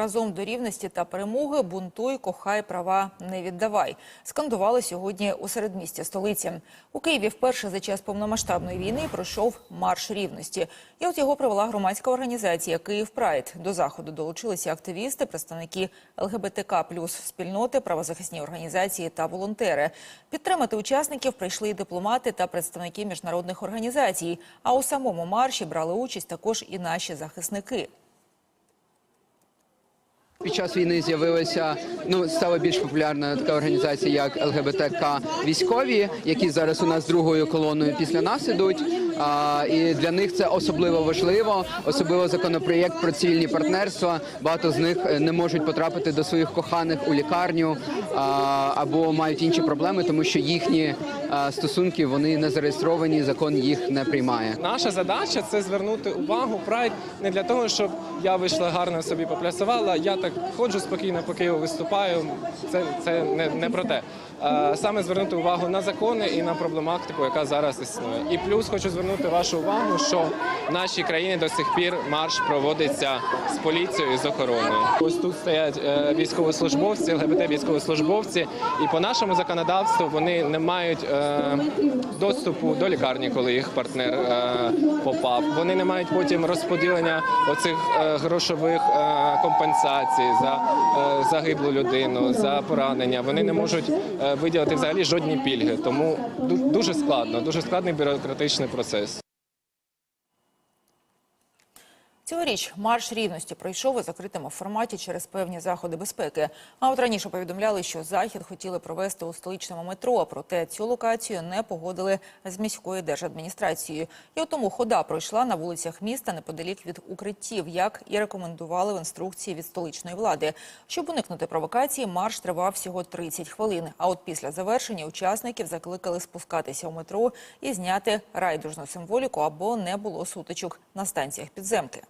Разом до рівності та перемоги бунтуй, кохай, права не віддавай. Скандували сьогодні у середмісті столиці. У Києві вперше за час повномасштабної війни пройшов марш рівності. І от його провела громадська організація Київ Прайд. До заходу долучилися активісти, представники ЛГБТК плюс спільноти, правозахисні організації та волонтери. Підтримати учасників прийшли і дипломати та представники міжнародних організацій. А у самому марші брали участь також і наші захисники. Під час війни з'явилася ну стала більш популярна така організація, як ЛГБТК військові, які зараз у нас другою колоною після нас ідуть. А, і для них це особливо важливо, особливо законопроєкт про цивільні партнерства. Багато з них е, не можуть потрапити до своїх коханих у лікарню а, або мають інші проблеми, тому що їхні стосунки вони не зареєстровані. Закон їх не приймає. Наша задача це звернути увагу прайд не для того, щоб я вийшла гарно собі поплясувала. Я так ходжу спокійно по Києву, виступаю. Це, це не, не про те. Саме звернути увагу на закони і на проблематику, яка зараз існує. І плюс хочу звернути вашу увагу, що в нашій країні до сих пір марш проводиться з поліцією і з охороною. Ось тут стоять е, військовослужбовці, ЛГБТ військовослужбовці, і по нашому законодавству вони не мають е, доступу до лікарні, коли їх партнер е, попав. Вони не мають потім розподілення оцих грошових компенсацій за загиблу людину, за поранення. Вони не можуть виділити взагалі жодні пільги. Тому дуже складно, дуже складний бюрократичний процес. Цьогоріч марш рівності пройшов у закритому форматі через певні заходи безпеки. А от раніше повідомляли, що захід хотіли провести у столичному метро, проте цю локацію не погодили з міською держадміністрацією. І тому хода пройшла на вулицях міста неподалік від укриттів, як і рекомендували в інструкції від столичної влади. Щоб уникнути провокації, марш тривав всього 30 хвилин. А от після завершення учасників закликали спускатися у метро і зняти райдужну символіку або не було сутичок на станціях підземки.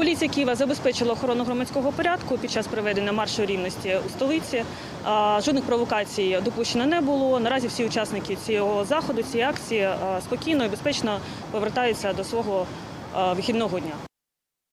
Поліція Києва забезпечила охорону громадського порядку під час проведення маршу рівності у столиці. Жодних провокацій допущено не було. Наразі всі учасники цього заходу, цієї акції спокійно і безпечно повертаються до свого вихідного дня.